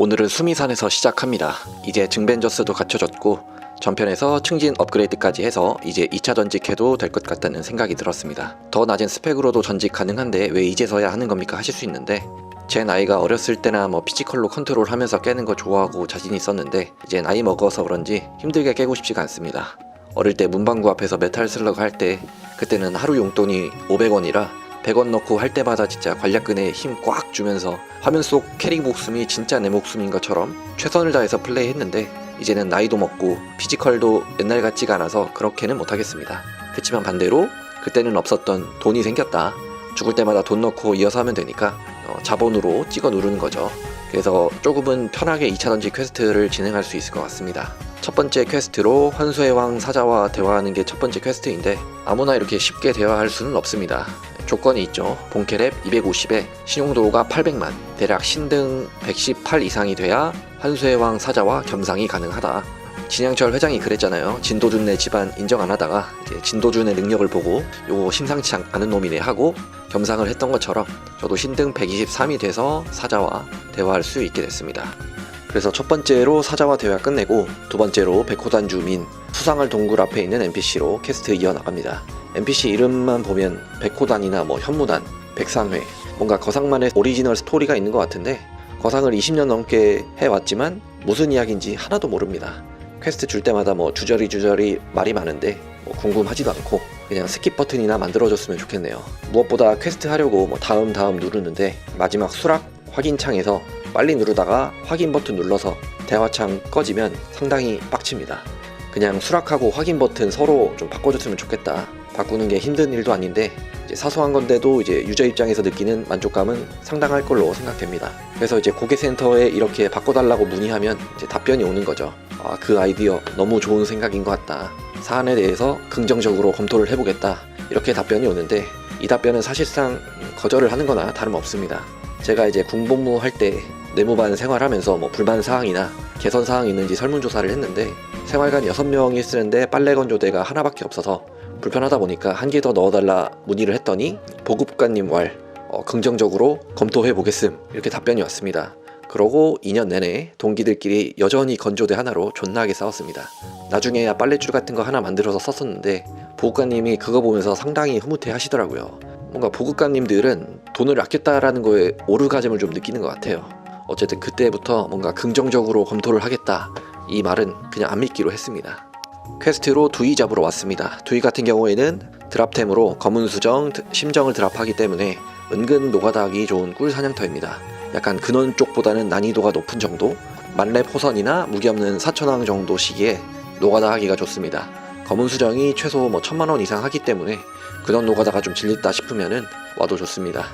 오늘은 수미산에서 시작합니다. 이제 증벤져스도 갖춰졌고 전편에서 충진 업그레이드까지 해서 이제 2차 전직해도 될 것 같다는 생각이 들었습니다. 더 낮은 스펙으로도 전직 가능한데 왜 이제서야 하는 겁니까 하실 수 있는데 제 나이가 어렸을 때나 뭐 피지컬로 컨트롤 하면서 깨는 거 좋아하고 자신 있었는데 이제 나이 먹어서 그런지 힘들게 깨고 싶지가 않습니다. 어릴 때 문방구 앞에서 메탈 슬러그 할 때 그때는 하루 용돈이 500원이라 100원 넣고 할 때마다 진짜 관략근에 힘 꽉 주면서 화면 속 캐릭 목숨이 진짜 내 목숨인 것처럼 최선을 다해서 플레이했는데 이제는 나이도 먹고 피지컬도 옛날 같지가 않아서 그렇게는 못하겠습니다. 그치만 반대로 그때는 없었던 돈이 생겼다. 죽을 때마다 돈 넣고 이어서 하면 되니까 어, 자본으로 찍어 누르는 거죠. 그래서 조금은 편하게 2차 던지 퀘스트를 진행할 수 있을 것 같습니다. 첫 번째 퀘스트로 환수의 왕 사자와 대화하는 게 첫 번째 퀘스트인데 아무나 이렇게 쉽게 대화할 수는 없습니다. 조건이 있죠. 본캐랩 250에 신용도가 800만, 대략 신등 118 이상이 돼야 환수의 왕 사자와 겸상이 가능하다. 진양철 회장이 그랬잖아요. 진도준네 집안 인정 안 하다가 이제 진도준의 능력을 보고 요거 심상치 않- 않은 놈이네 하고 겸상을 했던 것처럼 저도 신등 123이 돼서 사자와 대화할 수 있게 됐습니다. 그래서 첫 번째로 사자와 대화 끝내고 두 번째로 백호단 주민 수상할 동굴 앞에 있는 NPC로 퀘스트 이어나갑니다. NPC 이름만 보면 백호단이나 뭐 현무단, 백상회 뭔가 거상만의 오리지널 스토리가 있는 것 같은데 거상을 20년 넘게 해왔지만 무슨 이야기인지 하나도 모릅니다. 퀘스트 줄 때마다 뭐 주저리 주저리 말이 많은데 뭐 궁금하지도 않고 그냥 스킵 버튼이나 만들어줬으면 좋겠네요. 무엇보다 퀘스트 하려고 뭐 다음 다음 누르는데 마지막 수락 확인 창에서 빨리 누르다가 확인 버튼 눌러서 대화창 꺼지면 상당히 빡칩니다. 그냥 수락하고 확인 버튼 서로 좀 바꿔줬으면 좋겠다. 바꾸는 게 힘든 일도 아닌데 사소한 건데도 이제 유저 입장에서 느끼는 만족감은 상당할 걸로 생각됩니다. 그래서 이제 고객센터에 이렇게 바꿔달라고 문의하면 답변이 오는 거죠. 아, 그 아이디어 너무 좋은 생각인 것 같다. 사안에 대해서 긍정적으로 검토를 해보겠다. 이렇게 답변이 오는데 이 답변은 사실상 거절을 하는 거나 다름없습니다. 제가 이제 군복무 할 때 내무반 생활하면서 뭐 불만 사항이나 개선 사항이 있는지 설문조사를 했는데 생활관 6명이 쓰는데 빨래 건조대가 하나밖에 없어서 불편하다 보니까 한 개 더 넣어달라 문의를 했더니 보급관님 왈 어, 긍정적으로 검토해 보겠음 이렇게 답변이 왔습니다. 그러고 2년 내내 동기들끼리 여전히 건조대 하나로 존나게 싸웠습니다. 나중에야 빨래줄 같은 거 하나 만들어서 썼었는데 보급관님이 그거 보면서 상당히 흐뭇해 하시더라고요. 뭔가 보급관님들은 돈을 아꼈다라는 거에 오르가즘을 좀 느끼는 것 같아요. 어쨌든 그때부터 뭔가 긍정적으로 검토를 하겠다 이 말은 그냥 안 믿기로 했습니다. 퀘스트로 두이 잡으러 왔습니다. 두이 같은 경우에는 드랍템으로 검은 수정, 드- 심정을 드랍하기 때문에 은근 노가다 하기 좋은 꿀 사냥터입니다. 약간 근원 쪽보다는 난이도가 높은 정도? 만렙 호선이나 무기 없는 사천왕 정도 시기에 노가다 하기가 좋습니다. 검은 수정이 최소 뭐 천만 원 이상 하기 때문에 근원 노가다가 좀 질렸다 싶으면은 와도 좋습니다.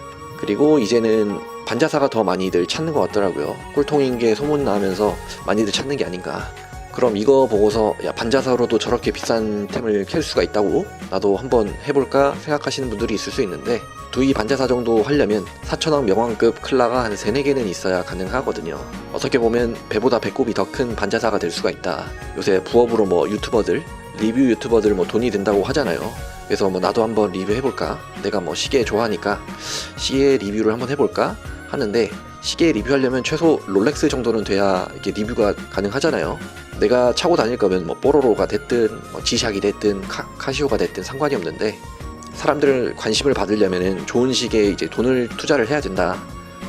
그리고 이제는 반자사가 더 많이들 찾는 것 같더라고요. 꿀통인 게 소문나면서 많이들 찾는 게 아닌가. 그럼 이거 보고서 야 반자사로도 저렇게 비싼 템을 캘 수가 있다고 나도 한번 해볼까 생각하시는 분들이 있을 수 있는데 두이 반자사 정도 하려면 4천왕 명왕급 클라가 한 3, 4개는 있어야 가능하거든요 어떻게 보면 배보다 배꼽이 더 큰 반자사가 될 수가 있다 요새 부업으로 뭐 유튜버들 리뷰 유튜버들 뭐 돈이 든다고 하잖아요 그래서 뭐 나도 한번 리뷰해볼까? 내가 뭐 시계 좋아하니까 시계 리뷰를 한번 해볼까? 하는데 시계 리뷰하려면 최소 롤렉스 정도는 돼야 이게 리뷰가 가능하잖아요. 내가 차고 다닐 거면 뭐 뽀로로가 됐든 뭐 지샥이 됐든 카, 카시오가 됐든 상관이 없는데 사람들 관심을 받으려면은 좋은 시계에 이제 돈을 투자를 해야 된다.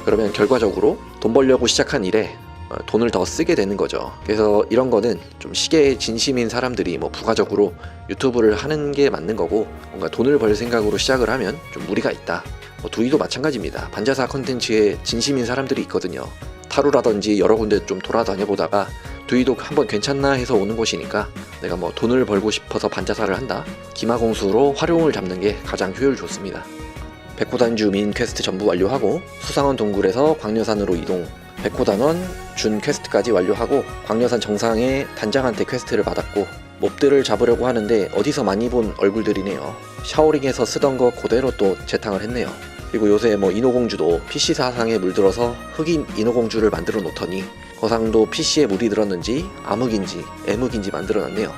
그러면 결과적으로 돈 벌려고 시작한 일에 어, 돈을 더 쓰게 되는 거죠. 그래서 이런 거는 좀 시계에 진심인 사람들이 뭐 부가적으로 유튜브를 하는 게 맞는 거고 뭔가 돈을 벌 생각으로 시작을 하면 좀 무리가 있다. 뭐 두이도 마찬가지입니다. 반자사 컨텐츠에 진심인 사람들이 있거든요. 타루라든지 여러 군데 좀 돌아다녀 보다가 두이도 한번 괜찮나 해서 오는 곳이니까 내가 뭐 돈을 벌고 싶어서 반자사를 한다. 기마공수로 활용을 잡는 게 가장 효율 좋습니다. 백호단 주 민 퀘스트 전부 완료하고 수상원 동굴에서 광려산으로 이동. 백호단원 준 퀘스트까지 완료하고 광려산 정상에 단장한테 퀘스트를 받았고 몹들을 잡으려고 하는데 어디서 많이 본 얼굴들이네요. 샤오링에서 쓰던 거 그대로 또 재탕을 했네요. 그리고 요새 뭐 인어공주도 PC 사상에 물들어서 흑인 인어공주를 만들어 놓더니 거상도 PC에 물이 들었는지 암흑인지 애묵인지 만들어 놨네요.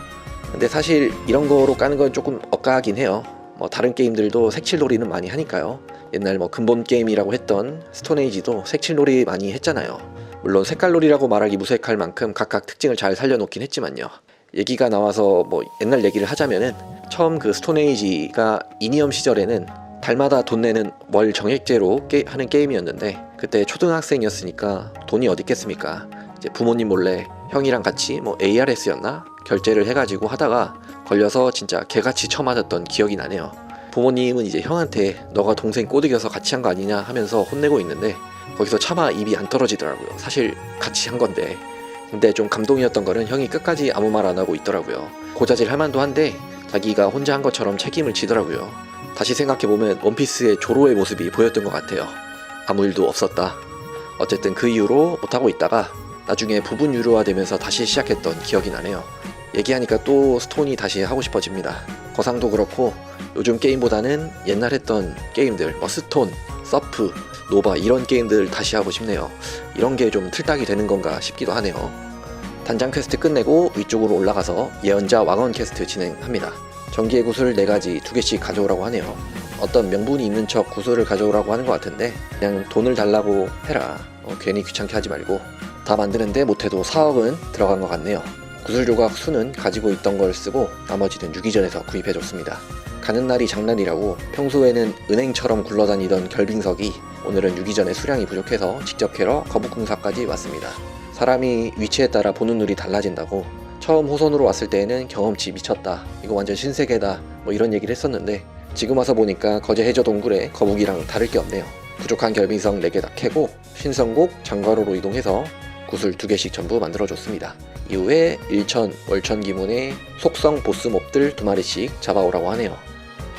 근데 사실 이런 거로 까는 건 조금 억까하긴 해요. 뭐 다른 게임들도 색칠놀이는 많이 하니까요. 옛날 뭐 근본 게임이라고 했던 스톤에이지도 색칠놀이 많이 했잖아요. 물론 색깔놀이라고 말하기 무색할 만큼 각각 특징을 잘 살려놓긴 했지만요. 얘기가 나와서 뭐 옛날 얘기를 하자면은 처음 그 스톤에이지가 이니엄 시절에는 달마다 돈 내는 월 정액제로 게, 하는 게임이었는데 그때 초등학생이었으니까 돈이 어디 있겠습니까? 이제 부모님 몰래 형이랑 같이 뭐 ARS였나 결제를 해가지고 하다가 걸려서 진짜 개같이 쳐맞았던 기억이 나네요. 부모님은 이제 형한테 너가 동생 꼬드겨서 같이 한 거 아니냐 하면서 혼내고 있는데 거기서 차마 입이 안 떨어지더라고요. 사실 같이 한 건데. 근데 좀 감동이었던 거는 형이 끝까지 아무 말 안 하고 있더라고요. 고자질 할 만도 한데 자기가 혼자 한 것처럼 책임을 지더라고요. 다시 생각해보면 원피스의 조로의 모습이 보였던 것 같아요. 아무 일도 없었다. 어쨌든 그 이후로 못하고 있다가 나중에 부분 유료화되면서 다시 시작했던 기억이 나네요. 얘기하니까 또 스톤이 다시 하고 싶어집니다. 거상도 그렇고 요즘 게임보다는 옛날 했던 게임들 뭐 스톤, 서프, 노바 이런 게임들 다시 하고 싶네요. 이런 게 좀 틀딱이 되는 건가 싶기도 하네요. 단장 퀘스트 끝내고 위쪽으로 올라가서 예언자 왕원 퀘스트 진행합니다. 전기의 구슬 4가지 2개씩 가져오라고 하네요. 어떤 명분이 있는 척 구슬을 가져오라고 하는 것 같은데 그냥 돈을 달라고 해라. 어, 괜히 귀찮게 하지 말고 다 만드는데 못해도 4억은 들어간 것 같네요. 구슬 조각 수는 가지고 있던 걸 쓰고 나머지는 유기전에서 구입해줬습니다. 가는 날이 장난이라고 평소에는 은행처럼 굴러다니던 결빙석이 오늘은 유기전의 수량이 부족해서 직접 캐러 거북궁사까지 왔습니다. 사람이 위치에 따라 보는 눈이 달라진다고 처음 호선으로 왔을 때에는 경험치 미쳤다 이거 완전 신세계다 뭐 이런 얘기를 했었는데 지금 와서 보니까 거제 해저 동굴에 거북이랑 다를 게 없네요 부족한 결빙석 4개 다 캐고 신성곡 장과로로 이동해서 구슬 2개씩 전부 만들어줬습니다 이후에 일천 월천 기문의 속성 보스 몹들 2마리씩 잡아오라고 하네요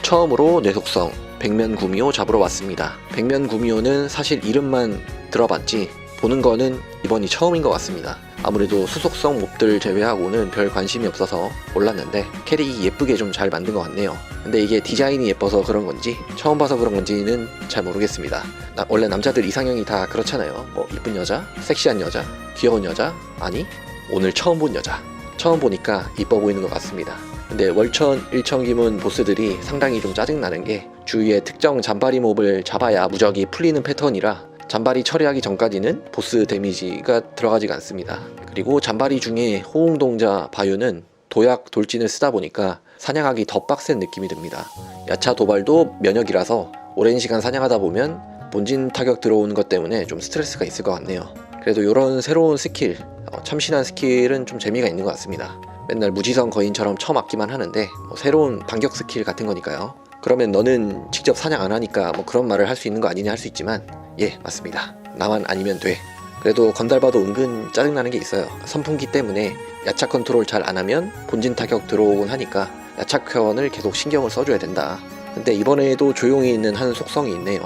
처음으로 뇌속성 백면 구미호 잡으러 왔습니다. 백면 구미호는 사실 이름만 들어봤지 보는 거는 이번이 처음인 것 같습니다. 아무래도 수속성 몹들 제외하고는 별 관심이 없어서 몰랐는데 캐릭이 예쁘게 좀 잘 만든 것 같네요. 근데 이게 디자인이 예뻐서 그런 건지 처음 봐서 그런 건지는 잘 모르겠습니다. 나- 원래 남자들 이상형이 다 그렇잖아요. 뭐 이쁜 여자, 섹시한 여자, 귀여운 여자, 아니 오늘 처음 본 여자. 처음 보니까 이뻐 보이는 것 같습니다. 근데 월천, 일천 기문 보스들이 상당히 좀 짜증나는 게 주위에 특정 잔바리 몹을 잡아야 무적이 풀리는 패턴이라 잔바리 처리하기 전까지는 보스 데미지가 들어가지가 않습니다. 그리고 잔바리 중에 호응동자 바유는 도약 돌진을 쓰다 보니까 사냥하기 더 빡센 느낌이 듭니다. 야차 도발도 면역이라서 오랜 시간 사냥하다 보면 본진 타격 들어오는 것 때문에 좀 스트레스가 있을 것 같네요. 그래도 이런 새로운 스킬, 어, 참신한 스킬은 좀 재미가 있는 것 같습니다. 맨날 무지성 거인처럼 처맞기만 하는데 뭐 새로운 반격 스킬 같은 거니까요. 그러면 너는 직접 사냥 안 하니까 뭐 그런 말을 할 수 있는 거 아니냐 할 수 있지만 예 맞습니다. 나만 아니면 돼. 그래도 건달봐도 은근 짜증나는 게 있어요. 선풍기 때문에 야착 컨트롤 잘 안 하면 본진 타격 들어오곤 하니까 야착현을 계속 신경을 써줘야 된다. 근데 이번에도 조용히 있는 한 속성이 있네요.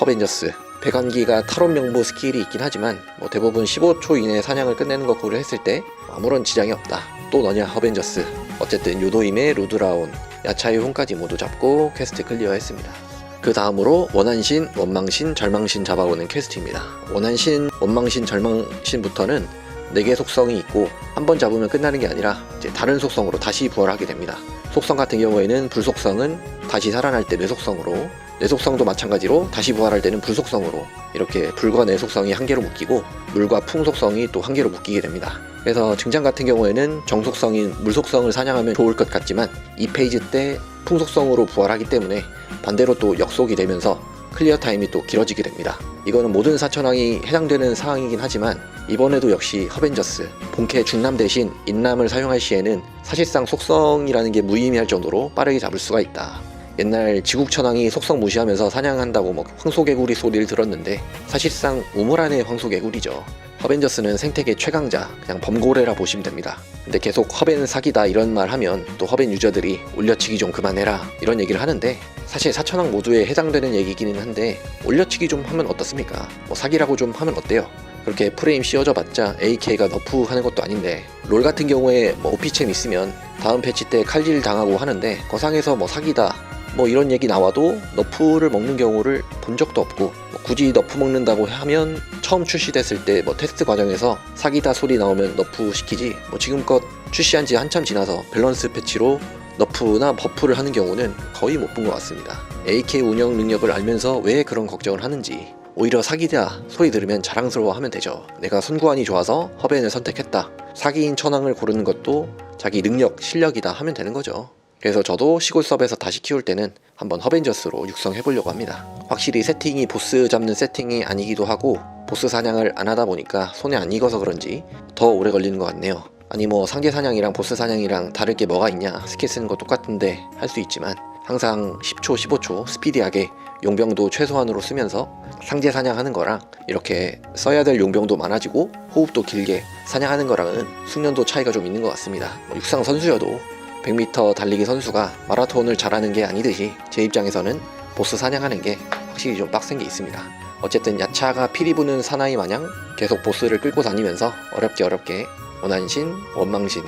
허벤져스. 백원기가 탈원 명부 스킬이 있긴 하지만 뭐 대부분 15초 이내 사냥을 끝내는 거 고려했을 때 아무런 지장이 없다. 또 너냐 허벤져스. 어쨌든 요도임의 루드라온, 야차의 혼까지 모두 잡고 퀘스트 클리어했습니다. 그 다음으로 원한신, 원망신, 절망신 잡아오는 퀘스트입니다. 원한신, 원망신, 절망신부터는 4개 속성이 있고 한 번 잡으면 끝나는 게 아니라 이제 다른 속성으로 다시 부활하게 됩니다. 속성 같은 경우에는 불속성은 다시 살아날 때 뇌속성으로 뇌속성도 마찬가지로 다시 부활할 때는 불속성으로 이렇게 불과 뇌속성이 한 개로 묶이고 물과 풍속성이 또 한 개로 묶이게 됩니다. 그래서 증장 같은 경우에는 정속성인 물속성을 사냥하면 좋을 것 같지만 이 페이지 때 풍속성으로 부활하기 때문에 반대로 또 역속이 되면서 클리어 타임이 또 길어지게 됩니다. 이거는 모든 사천왕이 해당되는 사항이긴 하지만 이번에도 역시 허벤져스 본캐 중남 대신 인남을 사용할 시에는 사실상 속성이라는 게 무의미할 정도로 빠르게 잡을 수가 있다. 옛날 지국천왕이 속성 무시하면서 사냥한다고 뭐 황소개구리 소리를 들었는데 사실상 우물 안의 황소개구리죠. 허벤져스는 생태계 최강자, 그냥 범고래라 보시면 됩니다. 근데 계속 허벤 사기다 이런 말 하면 또 허벤 유저들이 올려치기 좀 그만해라 이런 얘기를 하는데 사실 사천왕 모두에 해당되는 얘기기는 한데 올려치기 좀 하면 어떻습니까? 뭐 사기라고 좀 하면 어때요? 그렇게 프레임 씌워져 봤자 AK가 너프 하는 것도 아닌데 롤 같은 경우에 뭐 오피챔 있으면 다음 패치 때 칼질 당하고 하는데 거상에서 뭐 사기다 뭐 이런 얘기 나와도 너프를 먹는 경우를 본 적도 없고 뭐 굳이 너프 먹는다고 하면 처음 출시됐을 때 뭐 테스트 과정에서 사기다 소리 나오면 너프 시키지 뭐 지금껏 출시한 지 한참 지나서 밸런스 패치로 너프나 버프를 하는 경우는 거의 못 본 것 같습니다. AK 운영 능력을 알면서 왜 그런 걱정을 하는지 오히려 사기다 소리 들으면 자랑스러워하면 되죠. 내가 선구안이 좋아서 허벤을 선택했다. 사기인 천왕을 고르는 것도 자기 능력, 실력이다 하면 되는 거죠. 그래서 저도 시골 섭에서 다시 키울 때는 한번 허벤저스로 육성해 보려고 합니다. 확실히 세팅이 보스 잡는 세팅이 아니기도 하고 보스 사냥을 안 하다 보니까 손에 안 익어서 그런지 더 오래 걸리는 것 같네요. 아니 뭐 상계 사냥이랑 보스 사냥이랑 다를 게 뭐가 있냐 스킬 쓰는 거 똑같은데 할 수 있지만 항상 10초 15초 스피디하게 용병도 최소한으로 쓰면서 상제 사냥하는 거랑 이렇게 써야 될 용병도 많아지고 호흡도 길게 사냥하는 거랑은 숙련도 차이가 좀 있는 것 같습니다. 뭐 육상 선수여도 100m 달리기 선수가 마라톤을 잘하는 게 아니듯이 제 입장에서는 보스 사냥하는 게 확실히 좀 빡센 게 있습니다. 어쨌든 야차가 피리 부는 사나이 마냥 계속 보스를 끌고 다니면서 어렵게 어렵게 원한신, 원망신,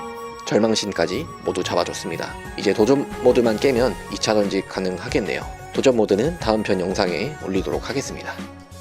절망신까지 모두 잡아줬습니다. 이제 도전 모드만 깨면 2차 던지 가능하겠네요. 도전 모드는 다음 편 영상에 올리도록 하겠습니다.